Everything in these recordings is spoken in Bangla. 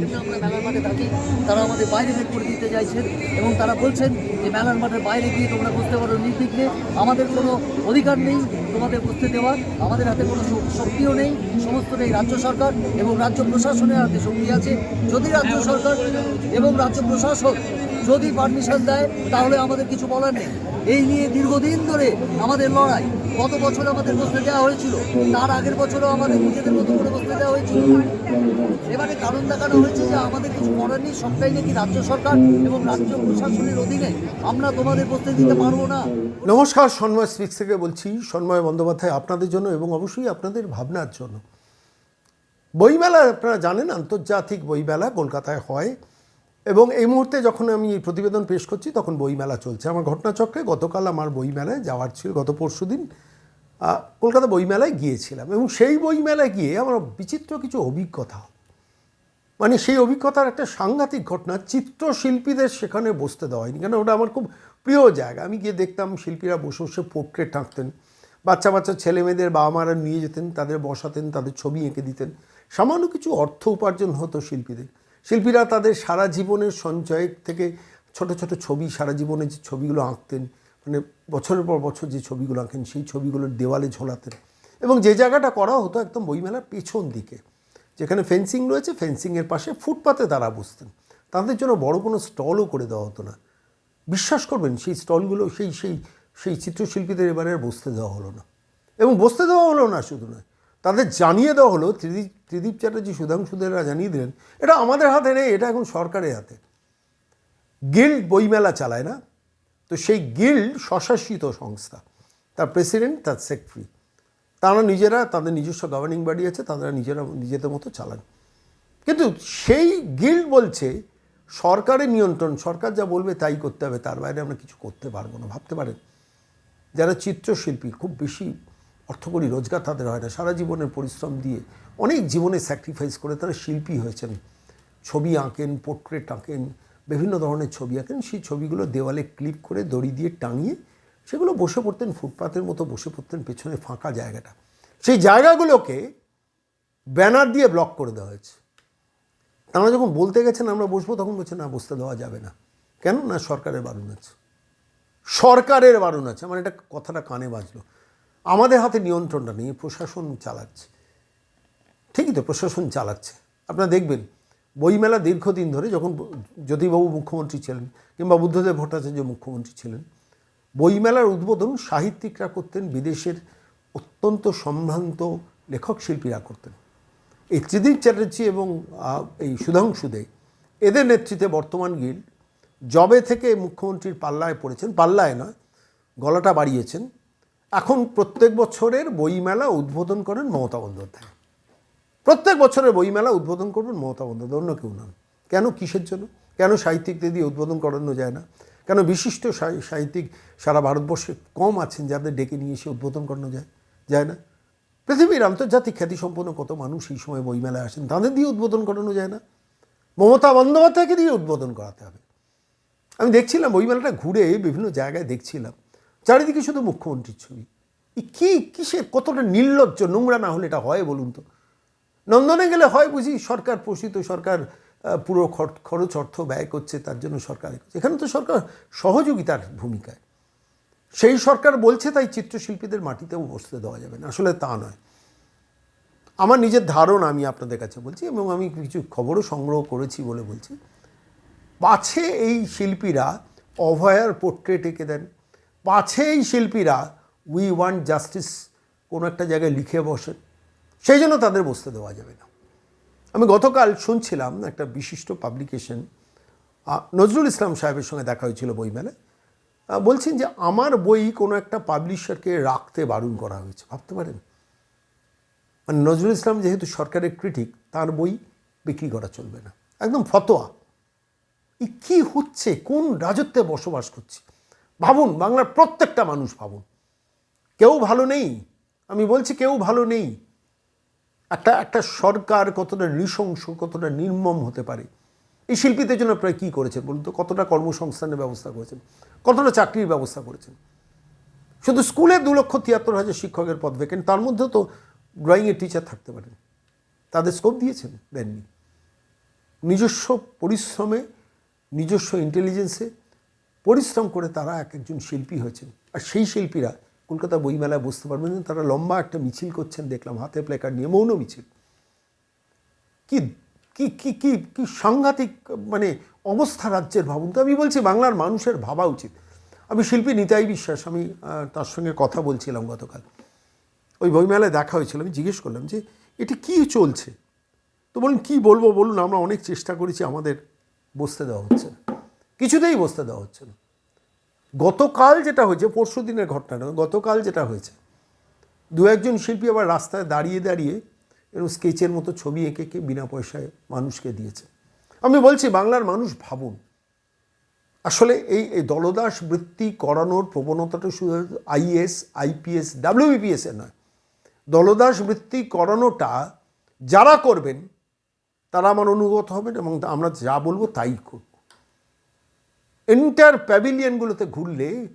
না আমরা মেলার মাঠে থাকি। তারা আমাদের বাইরে বের করে দিতে চাইছেন এবং তারা বলছেন যে মেলার মাঠের বাইরে গিয়ে তোমরা বুঝতে পারো। নির্বিঘ্নে আমাদের কোনো অধিকার নেই তোমাদের বুঝতে দেওয়ার। আমাদের হাতে কোনো শক্তিও নেই। সমস্ত নেই রাজ্য সরকার এবং রাজ্য প্রশাসনের হাতে শক্তি আছে। যদি রাজ্য সরকার এবং রাজ্য প্রশাসন যদি পারমিশন দেয়, তাহলে আমাদের কিছু বলার নেই। এই নিয়ে দীর্ঘদিন ধরে আমাদের লড়াই, গত বছর আমাদের বসতে দেওয়া হয়েছিল, তার আগের বছরও আমাদের নিজেদের মতো করে বসতে দেওয়া হয়েছিল। এবারে কারণ দেখানো হয়েছে যে আমাদের কিছু করার নেই, সবটাই নাকি রাজ্য সরকার এবং রাজ্য প্রশাসনের অধীনে। আমরা তোমাদের বসতে দিতে পারব না। নমস্কার, সন্ময় স্পিক্স থেকে বলছি, সন্ময় বন্দ্যোপাধ্যায় আপনাদের জন্য এবং অবশ্যই আপনাদের ভাবনার জন্য। বইমেলা, আপনারা জানেন, আন্তর্জাতিক বইমেলা কলকাতায় হয়। এবং এই মুহূর্তে যখন আমি এই প্রতিবেদন পেশ করছি, তখন বইমেলা চলছে। আমার ঘটনাচক্রে গতকাল আমার বইমেলায় যাওয়ার ছিল, গত পরশু দিন কলকাতা বইমেলায় গিয়েছিলাম এবং সেই বইমেলায় গিয়ে আমার বিচিত্র কিছু অভিজ্ঞতা। মানে সেই অভিজ্ঞতার একটা সাংঘাতিক ঘটনা, চিত্রশিল্পীদের সেখানে বসতে দেওয়া হয়নি। কেন, ওটা আমার খুব প্রিয় জায়গা। আমি গিয়ে দেখতাম শিল্পীরা বসে বসে পোর্ট্রেট টাঁকতেন বাচ্চা বাচ্চা ছেলে মেয়েদের বাবা মারা নিয়ে যেতেন, তাদের বসাতেন, তাদের ছবি এঁকে দিতেন। সামান্য কিছু অর্থ উপার্জন হতো শিল্পীদের। শিল্পীরা তাদের সারা জীবনের সঞ্চয় থেকে ছোট ছোট ছবি, সারা জীবনে যে ছবিগুলো আঁকতেন মানে বছরের পর বছর যে ছবিগুলো আঁকেন, সেই ছবিগুলো দেওয়ালে ঝোলাতেন। এবং যে জায়গাটা করা হতো একদম বইমেলার পেছন দিকে, যেখানে ফেন্সিং রয়েছে, ফেন্সিংয়ের পাশে ফুটপাতে তারা বসতেন। তাদের জন্য বড় কোনো স্টলও করে দেওয়া হতো না। বিশ্বাস করবেন, সেই স্টলগুলো, সেই সেই সেই চিত্রশিল্পীদের এবারে বসতে দেওয়া হলো না। এবং বসতে দেওয়া হলো না শুধু নয় তাদের জানিয়ে দেওয়া হলো, ত্রিদীপ ত্রিদীপ চ্যাটার্জি সুধাংশুদেরা জানিয়ে দিলেন, এটা আমাদের হাতে নেই, এটা এখন সরকারের হাতে। গিল্ড বইমেলা চালায় না, তো সেই গিল্ড স্বশাসিত সংস্থা, তার প্রেসিডেন্ট, তার সেক্রেটারি, তারা নিজেরা, তাদের নিজস্ব গভর্নিং বডি আছে, তারা নিজেরা, নিজেদের মতো চালান। কিন্তু সেই গিল্ড বলছে, সরকারের নিয়ন্ত্রণ, সরকার যা বলবে তাই করতে হবে, তার বাইরে আমরা কিছু করতে পারব না, ভাবতে পারেন। যারা চিত্রশিল্পী, খুব বেশি অর্থকরী রোজগার তাদের হয় না। সারা জীবনের পরিশ্রম দিয়ে অনেক জীবনে স্যাক্রিফাইস করে তারা শিল্পী হয়েছেন। ছবি আঁকেন পোর্ট্রেট আঁকেন, বিভিন্ন ধরনের ছবি আঁকেন, সেই ছবিগুলো দেওয়ালে ক্লিপ করে দড়ি দিয়ে টাঙিয়ে সেগুলো বসে পড়তেন, ফুটপাতের মতো বসে পড়তেন, পেছনে ফাঁকা জায়গাটা। সেই জায়গাগুলোকে ব্যানার দিয়ে ব্লক করে দেওয়া হয়েছে। তারা যখন বলতে গেছেন, আমরা বসবো, তখন বলছে, না, বসতে দেওয়া যাবে না। কেন? না, সরকারের বারণ আছে। সরকারের বারণ আছে। আমার এটা কথাটা কানে বাজলো। আমাদের হাতে নিয়ন্ত্রণটা নেই, প্রশাসন চালাচ্ছে। ঠিকই তো, প্রশাসন চালাচ্ছে। আপনারা দেখবেন, বইমেলা দীর্ঘদিন ধরে যখন জ্যোতিবাবু মুখ্যমন্ত্রী ছিলেন কিংবা বুদ্ধদেব ভট্টাচার্য মুখ্যমন্ত্রী ছিলেন, বইমেলার উদ্বোধন সাহিত্যিকরা করতেন, বিদেশের অত্যন্ত সম্ভ্রান্ত লেখক শিল্পীরা করতেন। এই ত্রিদীপ চ্যাটার্জি এবং এই সুধাংশু দে, এদের নেতৃত্বে বর্তমান গিল্ড জবে থেকে মুখ্যমন্ত্রীর পাল্লায় পড়েছেন, পাল্লায় নয়, গলাটা বাড়িয়েছেন এখন প্রত্যেক বছরের বইমেলা উদ্বোধন করেন মমতা বন্দ্যোপাধ্যায়। প্রত্যেক বছরের বইমেলা উদ্বোধন করবেন মমতা বন্দ্যোপাধ্যায়, অন্য কেউ নন। কেন কিসের জন্য? কেন সাহিত্যিকদের দিয়ে উদ্বোধন করানো যায় না? কেন বিশিষ্ট সাহিত্যিক সারা ভারতবর্ষে কম আছেন যাদের ডেকে নিয়ে এসে উদ্বোধন করানো যায় যায় না? পৃথিবীর আন্তর্জাতিক খ্যাতিসম্পন্ন কত মানুষ এই সময় বইমেলায় আসেন? তাদের দিয়ে উদ্বোধন করানো যায় না। মমতা বন্দ্যোপাধ্যায়কে দিয়ে উদ্বোধন করাতে হবে। আমি দেখছিলাম বইমেলাটা ঘুরে বিভিন্ন জায়গায় দেখছিলাম। চারিদিকে শুধু মুখ্যমন্ত্রীর ছবি। কী, কিসের কতটা নির্লজ্জ নোংরা না হলে এটা হয় বলুন তো? নন্দনে গেলে হয় বুঝি সরকার পোষিত, সরকার পুরো খর- খরচ অর্থ ব্যয় করছে, তার জন্য সরকার এখানে তো সরকার সহযোগিতার ভূমিকায়। সেই সরকার বলছে তাই চিত্রশিল্পীদের মাটিতেও বসতে দেওয়া যাবে না। আসলে তা নয়। আমার নিজের ধারণা আমি আপনাদের কাছে বলছি এবং আমি কিছু খবরও সংগ্রহ করেছি বলে বলছি। পাছে এই শিল্পীরা অভয়ার পোর্ট্রেট এঁকে দেন। পাছে এই শিল্পীরা উই ওয়ান্ট জাস্টিস কোনো একটা জায়গায় লিখে বসেন। সেই জন্য তাদের বসতে দেওয়া যাবে না। আমি গতকাল শুনছিলাম একটা বিশিষ্ট পাবলিকেশন নজরুল ইসলাম সাহেবের সঙ্গে দেখা হয়েছিল বইমেলায়। বলছেন যে আমার বই কোনো একটা পাবলিশারকে রাখতে বারণ করা হয়েছে। ভাবতে পারেন? মানে নজরুল ইসলাম যেহেতু সরকারের ক্রিটিক তার বই বিক্রি করা চলবে না। একদম ফতোয়া। এই কী হচ্ছে? কোন রাজত্বে বসবাস করছে? ভাবুন, বাংলার প্রত্যেকটা মানুষ ভাবুন। কেউ ভালো নেই, আমি বলছি কেউ ভালো নেই। একটা একটা সরকার কতটা নৃশংস, কতটা নির্মম হতে পারে। এই শিল্পীদের জন্য প্রায় কী করেছেন বলুন তো? কতটা কর্মসংস্থানের ব্যবস্থা করেছেন? কতটা চাকরির ব্যবস্থা করেছেন? শুধু স্কুলে দু লক্ষ তিয়াত্তর হাজার শিক্ষকের পদ ভেকেন্ট তার মধ্যেও তো ড্রয়িংয়ের টিচার থাকতে পারেন। তাদের স্কোপ দিয়েছেন, দেননি। নিজস্ব পরিশ্রমে, নিজস্ব ইন্টেলিজেন্সে পরিশ্রম করে তারা এক একজন শিল্পী হয়েছেন। আর সেই শিল্পীরা কলকাতা বইমেলায় বসতে পারবেন তারা লম্বা একটা মিছিল করছেন, দেখলাম হাতে প্লেকার নিয়ে মৌন মিছিল। কি কি কি কি কি সাংঘাতিক মানে অবস্থা রাজ্যের ভাবুন তো। আমি বলছি বাংলার মানুষের ভাবা উচিত। আমি শিল্পী নিতাই বিশ্বাস, আমি তার সঙ্গে কথা বলছিলাম গতকাল। ওই বইমেলায় দেখা হয়েছিল, আমি জিজ্ঞেস করলাম যে, এটি কি চলছে? তো বলুন কি বলব? বলুন, আমরা অনেক চেষ্টা করেছি আমাদের বসতে দেওয়া হচ্ছে। না কিছুতেই বসতে দেওয়া হচ্ছে না। গতকাল যেটা হয়েছে, পরশু দিনের ঘটনাটা, গতকাল যেটা হয়েছে, দু একজন শিল্পী আবার রাস্তায় দাঁড়িয়ে দাঁড়িয়ে এরকম স্কেচের মতো ছবি এঁকে এঁকে বিনা পয়সায় মানুষকে দিয়েছে। আমি বলছি, বাংলার মানুষ ভাবুন, আসলে এই এই দলদাস বৃত্তি করানোর প্রবণতাটা শুধু আইএস, আইপিএস, ডাব্লিউবিপিএস নয়। দলদাস বৃত্তি করানোটা যারা করবেন, তারা আমার অনুগত হবেন এবং আমরা যা বলব তাই করব। এন্টার প্যাভিলিয়নগুলোতে ঘুরলে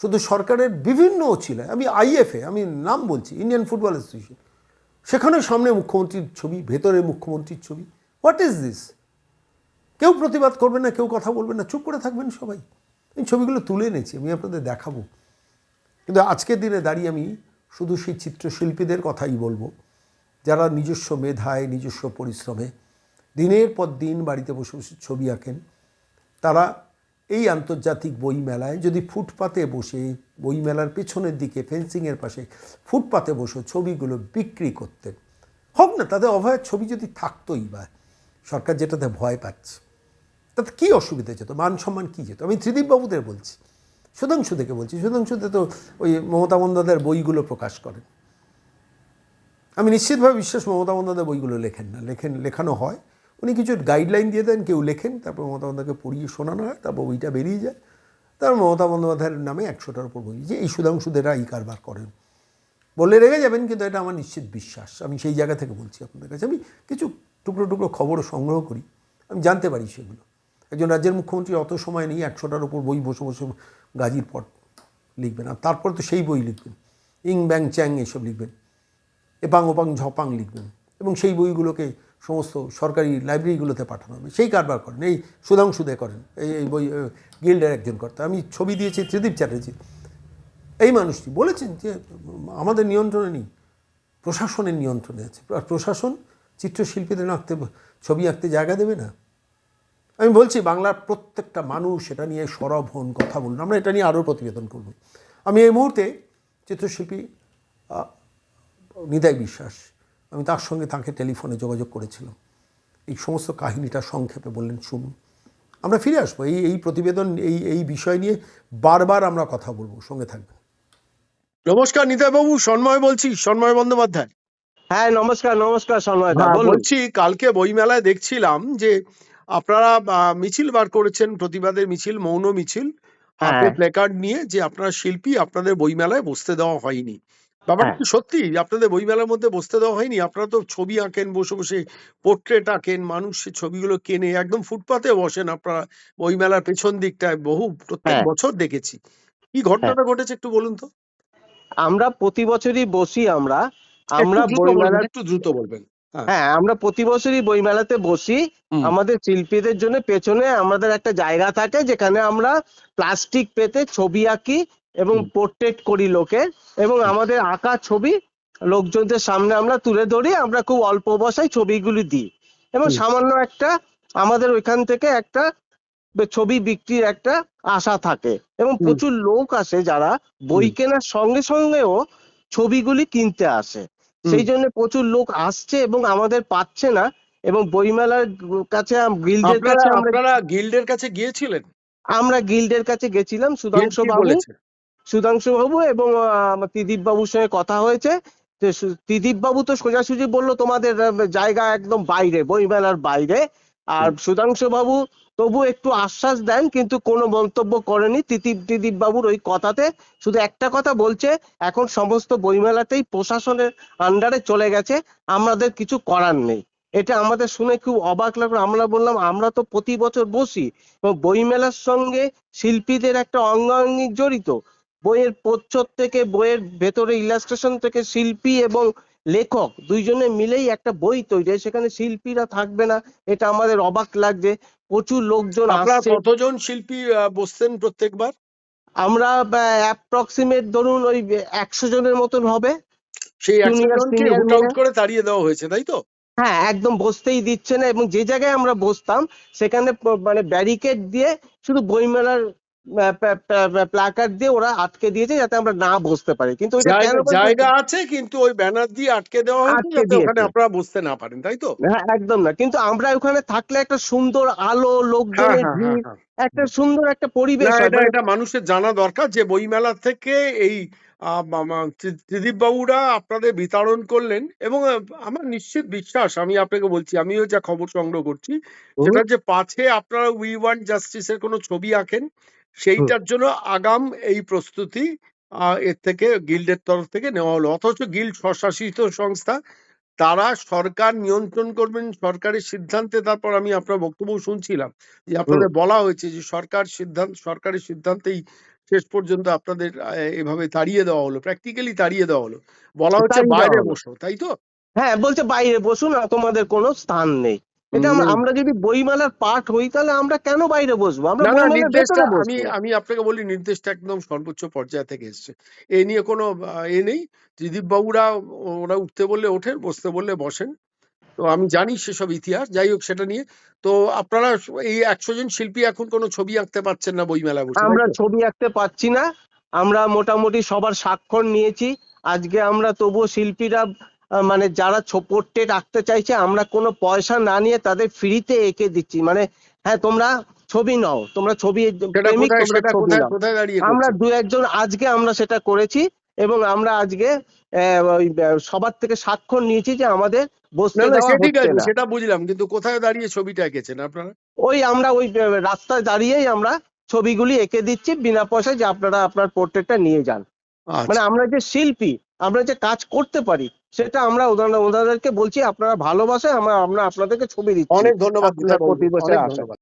শুধু সরকারের বিভিন্ন ছিল। আমি আইএফএ আমি নাম বলছি ইন্ডিয়ান ফুটবল অ্যাসোসিয়েশন সেখানে সামনে মুখ্যমন্ত্রীর ছবি, ভেতরে মুখ্যমন্ত্রীর ছবি। হোয়াট ইজ দিস কেউ প্রতিবাদ করবে না, কেউ কথা বলবে না, চুপ করে থাকবেন সবাই। এই ছবিগুলো তুলে এনেছি, আমি আপনাদের দেখাবো। কিন্তু আজকের দিনে দাঁড়িয়ে আমি শুধু সেই চিত্রশিল্পীদের কথাই বলব। যারা নিজস্ব মেধায়, নিজস্ব পরিশ্রমে দিনের পর দিন বাড়িতে বসে বসে ছবি আঁকেন, তারা এই আন্তর্জাতিক বই মেলায় যদি ফুটপাতে বসে বই মেলার পেছনের দিকে, ফেন্সিংয়ের পাশে ফুটপাতে বসে ছবিগুলো বিক্রি করতেন। হোক না, তাদের অভয়ের ছবি যদি থাকতোই বা সরকার যেটাতে ভয় পাচ্ছে, তাতে কী অসুবিধা যেত? মান সম্মান কী যেত? আমি ত্রিদীপ বাবুদের বলছি সুধাংশু থেকে বলছি সুধাংশুতে তো ওই মমতা বন্দ্যোপাধ্যায়ের বইগুলো প্রকাশ করেন। আমি নিশ্চিতভাবে বিশ্বাস মমতা বন্দ্যোপাধ্যায় বইগুলো লেখেন না। লেখেন, লেখানো হয়। উনি কিছু গাইডলাইন দিয়ে দেন, কেউ লেখেন, তারপর মমতা বন্দ্যোপাধ্যায়কে পড়িয়ে শোনানো হয়, তারপর বইটা বেরিয়ে যায়। তারপর মমতা বন্দ্যোপাধ্যায়ের নামে একশোটার উপর বই। যে এই সুধাংশুদেরা এই কারবার করেন। বলে রেগে যাবেন, কিন্তু এটা আমার নিশ্চিত বিশ্বাস। আমি সেই জায়গা থেকে বলছি আপনাদের কাছে। আমি কিছু টুকরো টুকরো খবর সংগ্রহ করি। আমি জানতে পারি সেগুলো। একজন রাজ্যের মুখ্যমন্ত্রী অত সময় নেই, একশোটার উপর বই বসে বসে গাজীর পট লিখবেন। আর তারপর তো সেই বই লিখবেন। ইং ব্যাং চ্যাং এসব লিখবেন। এপাং ওপাং ঝপাং লিখবেন। এবং সেই বইগুলোকে সমস্ত সরকারি লাইব্রেরিগুলোতে পাঠানো হবে। সেই কারবার করেন, এই সুধাংশু সুধাংশুদে করেন, এই এই বই গিল্ডের একজন কর্তা। আমি ছবি দিয়েছি ত্রিদীপ চ্যাটার্জি। এই মানুষটি বলেছেন যে, আমাদের নিয়ন্ত্রণে নেই, প্রশাসনের নিয়ন্ত্রণে আছে। আর প্রশাসন চিত্রশিল্পীদের আঁকতে, ছবি আঁকতে জায়গা দেবে না। আমি বলছি, বাংলার প্রত্যেকটা মানুষ এটা নিয়ে সরব হন, কথা বলুন। আমরা এটা নিয়ে আরও প্রতিবেদন করব। আমি এই মুহূর্তে চিত্রশিল্পী নিতাই বিশ্বাস আমি তার সঙ্গে তাকে টেলিফোনে যোগাযোগ করেছিলাম। এই সমস্ত কাহিনীটা সংক্ষেপে বললেন শুনুন আমরা ফিরে আসব। এই এই প্রতিবেদন এই এই বিষয় নিয়ে বারবার আমরা কথা বলব। সঙ্গে থাকবেন। নমস্কার নিতাইবাবু সন্ময় বলছি সন্ময় বন্দ্যোপাধ্যায়। হ্যাঁ নমস্কার নমস্কার সন্ময় হ্যাঁ, বলছি কালকে বইমেলায় দেখছিলাম যে আপনারা আহ, মিছিল বার করেছেন প্রতিবাদের মিছিল মৌন মিছিল হাতে হ্যাঁ। প্ল্যাকার্ড নিয়ে যে আপনারা শিল্পী আপনাদের বইমেলায় বসতে দেওয়া হয়নি। ব্যাপারটা হ্যাঁ। সত্যি? আপনাদের বইমেলার মধ্যে বসতে দেওয়া হয়নি? আপনারা তো ছবি আঁকেন বসে বসে পোর্ট্রেট আঁকেন মানুষ সে ছবিগুলো কেনে একদম ফুটপাতে বসেন আপনারা। বইমেলার পেছন দিকটায় বহু প্রত্যেক হ্যাঁ। বছর দেখেছি। কি ঘটনাটা ঘটেছে একটু বলুন তো? আমরা প্রতি বছরই বসি আমরা। আমরা বলবেন, বইমেলা একটু দ্রুত বলবেন। হ্যাঁ। আমরা প্রতি বছরই বইমেলাতে বসি। আমাদের শিল্পীদের জন্য পেছনে আমাদের একটা জায়গা থাকে যেখানে আমরা প্লাস্টিক পেতে ছবি আঁকি এবং পোর্ট্রেট করি লোকের এবং আমাদের আঁকা ছবি লোকজনদের সামনে আমরা তুলে ধরি আমরা খুব অল্প বসায় ছবিগুলি দিই। এবং সামান্য একটা আমাদের ওইখান থেকে একটা ছবি বিক্রির একটা আশা থাকে এবং প্রচুর লোক আসে যারা বই কেনার সঙ্গে সঙ্গেও ছবিগুলি কিনতে আসে। সেই জন্য প্রচুর লোক আসছে এবং আমাদের পাচ্ছে না এবং বইমেলার কাছে গিল্ডের কাছে আমরা গিল্ডের কাছে গিয়েছিলেন? আমরা গিল্ডের কাছে গেছিলাম সুধাংশু বাবু। সুধাংশু বাবু এবং ত্রিদীপ বাবুর সঙ্গে কথা হয়েছে। ত্রিদীপ বাবু তো সোজাসুজি বলল তোমাদের জায়গা একদম বাইরে বইমেলার বাইরে। আর সুধাংশু বাবু তবু একটু আশ্বাস দেন কিন্তু কোনো মন্তব্য করেনি ত্রিদীপ ত্রিদীপ বাবুর ওই কথাতে। শুধু একটা কথা বলছে এখন সমস্ত বইমেলাতেই প্রশাসনের আন্ডারে চলে গেছে আমাদের কিছু করার নেই। এটা আমাদের শুনে খুব অবাক লাগল। আমরা বললাম আমরা তো প্রতি বছর বসি। এবং বইমেলার সঙ্গে শিল্পীদের একটা অঙ্গাঙ্গিক জড়িত। বইয়ের প্রচ্ছদ থেকে বইয়ের ভেতরে ইলাস্ট্রেশন থেকে শিল্পী এবং লেখক দুইজনে মিলেই একটা বই তৈরি হয়, সেখানে শিল্পীরা থাকবে না এটা আমাদের অবাক লাগছে। প্রচুর লোকজন আপনারা কতজন শিল্পী আহ, বসতেন প্রত্যেকবার? আমরা অ্যাপ্রক্সিমেট ধরুন ওই একশো জনের মতন হবে। সেই একশো জনকে হুট আউট করে তাড়িয়ে দেওয়া হয়েছে তাই তো? হ্যাঁ একদম বসতেই দিচ্ছে না এবং যে জায়গায় আমরা বসতাম সেখানে মানে ব্যারিকেড দিয়ে শুধু বইমেলার প্ল্যাকার্ড দিয়ে ওরা আটকে দিয়েছে যাতে আমরা না বসতে পারি। কিন্তু জায়গা আছে কিন্তু ওই ব্যানার দিয়ে আটকে দেওয়া হয়েছে যাতে ওখানে আপনারা বসতে না পারেন তাই তো? হ্যাঁ একদম না। কিন্তু আমরা ওখানে থাকলে একটা সুন্দর আলো লোকজন লোকজনের হ্যাঁ হ্যাঁ হ্যাঁ একটা সুন্দর একটা পরিবেশ এটা মানে এটা মানুষের জানা দরকার যে বইমেলা থেকে এই ত্রিদীপ বাবুরা আপনাদের বিতরণ করলেন এবং আমার নিশ্চিত বিশ্বাস আমি আপনাকে বলছি আমিও যা খবর সংগ্রহ করছি সেটা যে পাছে আপনারা উই ওয়ান্ট জাস্টিসের কোনো ছবি আঁকেন সেইটার জন্য আগাম এই প্রস্তুতি এর থেকে গিল্ডের তরফ থেকে নেওয়া হলো। অথচ গিল্ড স্বশাসিত সংস্থা তারা সরকার নিয়ন্ত্রণ করবেন সরকারের সিদ্ধান্তে তারপর আমি আপনার বক্তব্য শুনছিলাম। যে আপনাদের বলা হয়েছে যে সরকার সিদ্ধান্ত সরকারের সিদ্ধান্তেই শেষ পর্যন্ত আপনাদের এভাবে তাড়িয়ে দেওয়া হলো প্র্যাকটিক্যালি তাড়িয়ে দেওয়া হলো। বলা হচ্ছে বাইরে বসো তাই তো? হ্যাঁ বলছে বাইরে বসুন আর তোমাদের কোনো স্থান নেই। এটা আমরা যদি বইমেলার পার্ট হই তাহলে আমরা কেন বাইরে বসবো? আমরা নির্দেশটা আমি আমি আপনাকে বলি নির্দেশটা একদম সর্বোচ্চ পর্যায় থেকে এসছে। এ নিয়ে কোনো এ নেই। ত্রিদীপ বাবুরা ওরা উঠতে বললে ওঠেন বসতে বললে বসেন। তো আমি জানি সেসব ইতিহাস যাই হোক সেটা নিয়ে। তো আপনারা এই একশো জন শিল্পী এখন কোনো ছবি আঁকতে পারছেন না বইমেলায় বসে আমরা ছবি আঁকতে পারছি না। আমরা মোটামুটি সবার স্বাক্ষর নিয়েছি। আজকে আমরা তবুও শিল্পীরা মানে যারা পোর্ট্রেট আঁকতে চাইছে আমরা কোনো পয়সা না নিয়ে তাদের ফ্রিতে এঁকে দিচ্ছি। মানে হ্যাঁ তোমরা ছবি নাও তোমরা ছবি আমরা দু একজন আজকে আমরা সেটা করেছি। এবং আমরা আজকে সবার থেকে স্বাক্ষর নিয়েছি যে আমাদের বসতে সেটা বুঝলাম কিন্তু কোথায় দাঁড়িয়ে ছবিটা এঁকেছেন আপনারা? ওই আমরা ওই রাস্তায় দাঁড়িয়েই আমরা ছবিগুলি এঁকে দিচ্ছি বিনা পয়সায় যে আপনারা আপনার পোর্ট্রেটটা নিয়ে যান। মানে আচ্ছা আমরা যে শিল্পী আমরা যে কাজ করতে পারি সেটা আমরা ওনাদেরকে বলছি আপনারা ভালোবাসে আমরা আমরা আপনাদেরকে ছবি দিচ্ছি। অনেক ধন্যবাদ প্রতি বছর ধন্যবাদ।